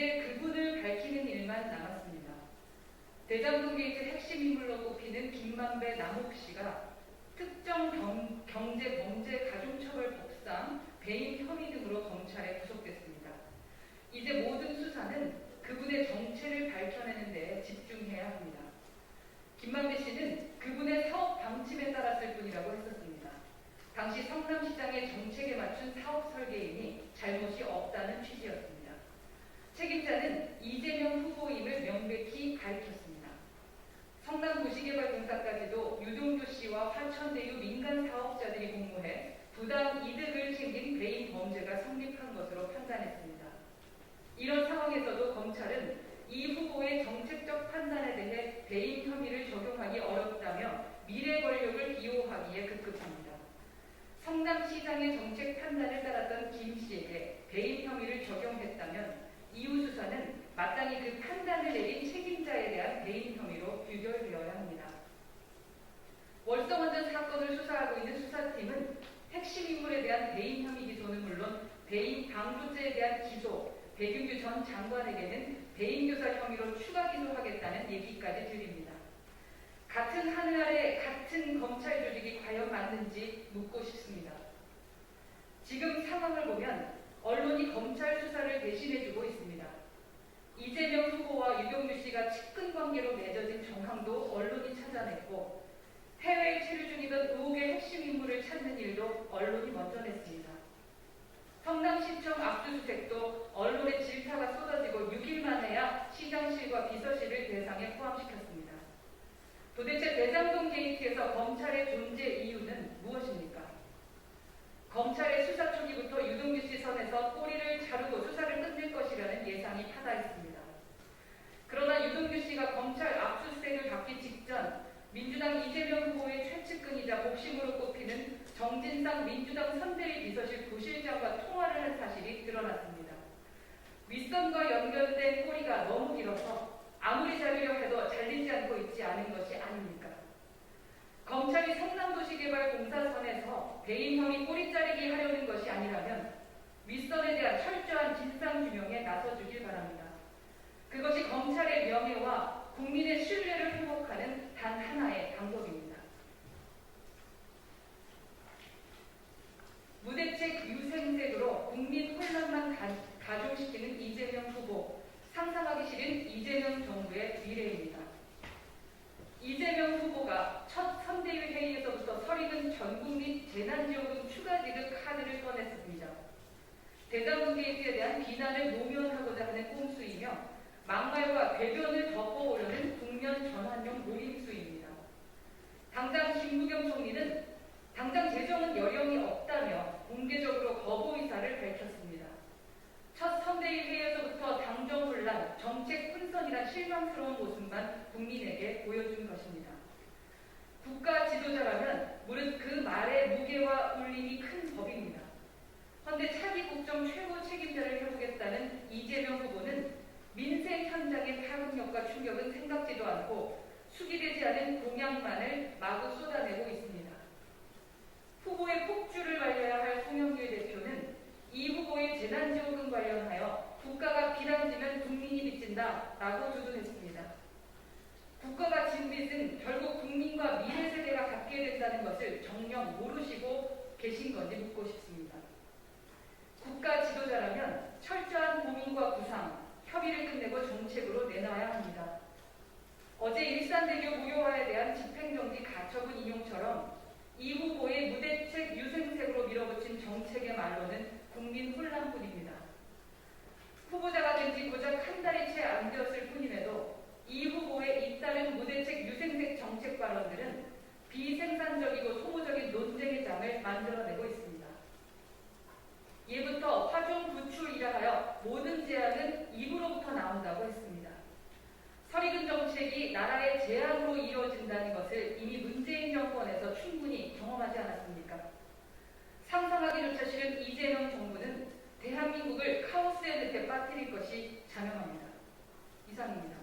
이제 그분을 밝히는 일만 남았습니다. 대장동 게이트 핵심 인물로 꼽히는 김만배 남욱 씨가 특정 경, 경제 범죄 가중처벌 법상 배임 혐의 등으로 검찰에 구속됐습니다. 이제 모든 수사는 그분의 정체를 밝혀내는 데 집중해야 합니다. 김만배 씨는 그분의 사업 방침에 따랐을 뿐이라고 했었습니다. 당시 성남시장의 정책에 맞춘 사업 설계이니 잘못이 없다는 취지였습니다. 책임자는 이재명 후보임을 명백히 가리켰습니다. 성남 도시개발공사까지도 유동규 씨와 화천대유 민간 사업자들이 공모해 부당 이득을 챙긴 배임 범죄가 성립한 것으로 판단했습니다. 이런 상황에서도 검찰은 이 후보의 정책적 판단에 대해 배임 혐의를 적용하기 어렵다며 미래 권력을 비호하기에 급급합니다. 성남시장의 정책 판단을 따랐던 김 씨에게 배임 혐의를 적용했다면 이후 수사는 마땅히 그 판단을 내린 책임자에 대한 배임 혐의로 규결되어야 합니다. 월성원전 사건을 수사하고 있는 수사팀은 핵심 인물에 대한 배임 혐의 기소는 물론 배임 방조죄에 대한 기소, 백윤규 전 장관에게는 배임 교사 혐의로 추가 기소하겠다는 얘기까지 드립니다. 같은 하늘 아래 같은 검찰 조직이 과연 맞는지 묻고 싶습니다. 지금 상황을 보면 언론이 검찰 수사를 대신해주고 있습니다. 이재명 후보와 유경규 씨가 측근 관계로 맺어진 정황도 언론이 찾아냈고 해외에 체류 중이던 의혹의 핵심 인물을 찾는 일도 언론이 먼저 냈습니다. 성남시청 압수수색도 언론의 질타가 쏟아지고 6일 만에야 시장실과 비서실을 대상에 포함시켰습니다. 도대체 대장동 게이트에서 검찰의 존재 이유는 무엇입니까? 검찰의 수사 초기부터 유동규 씨 선에서 꼬리를 자르고 수사를 끝낼 것이라는 예상이 파다했습니다. 그러나 유동규 씨가 검찰 압수수색을 받기 직전 민주당 이재명 후보의 최측근이자 복심으로 꼽히는 정진상 민주당 선대위 비서실 부실장과 통화를 한 사실이 드러났습니다. 윗선과 연결된 꼬리가 너무 길어서 아무리 자르려 해도 잘리지 않고 있지 않은 것이 아닙니까? 검찰이 성남도시개발공사선에서 배임 혐의 꼬리 자르기 하려는 것이 아니라면 윗선에 대한 철저한 진상 규명에 나서주길 바랍니다. 그것이 검찰의 명예와 국민의 신뢰를 회복하는 단 하나의 방법입니다. 무대책 유생색으로 국민 가중시키는 이재명 후보, 상상하기 싫은 이재명 정부의 미래입니다. 이재명 후보가 첫 선대위 회의에서부터 설익은 전국민 재난지원금 추가 지급 카드를 꺼냈습니다. 대장동 게이트에 대한 비난을 모면하고자 하는 꼼수이며 막말과 궤변을 덮어오려는 국면 전환용 모임수입니다. 당장 김무경 총리는 당장 재정은 여력이 없다며 공개적으로 거부 의사를 밝혔습니다. 첫 선대위 회의에서부터 당정 혼란, 정책 혼선이란 실망스러운 모습만 국민에게 보여준 것입니다. 국가 지도자라면 무릇 그 말의 무게와 울림이 큰 법입니다. 헌데 차기 국정 최고 책임자를 해보겠다는 이재명 후보는 민생 현장의 파급력과 충격은 생각지도 않고 수기되지 않은 공약만을 마구 쏟아내고 있습니다. 후보의 폭주를 말려야 할 송영길 대표는 이 후보의 재난지원금 관련하여 국가가 비난지면 국민이 빚진다 라고 주둔했습니다. 국가가 진 빚은 결국 국민과 미래 세대가 된다는 것을 정녕 모르시고 계신 건지 묻고 싶습니다. 국가 지도자라면 철저한 고민과 구상, 협의를 끝내고 정책으로 내놔야 합니다. 어제 일산대교 무효화에 대한 집행정지 가처분 인용처럼 이 후보의 무대책 유생색으로 밀어붙인 정책의 말로는 국민 혼란뿐입니다. 후보자가 된 지 고작 한 달이 채 안 되었을 뿐임에도 이 후보의 잇따른 무대책 유생색 정책 발언들은 비생산적이고 소모적인 논쟁의 장을 만들어내고 있습니다. 예부터 화중 구출이라 하여 모든 제안은 입으로부터 나온다고 했습니다. 설익은 정책이 나라의 제안으로 이루어진다는 것을 이미 문재인 정권에서 충분히 경험하지 않았습니까? 상상하기조차 싫은 이재명 정부는 대한민국을 카오스의 늪에 빠뜨릴 것이 자명합니다. 이상입니다.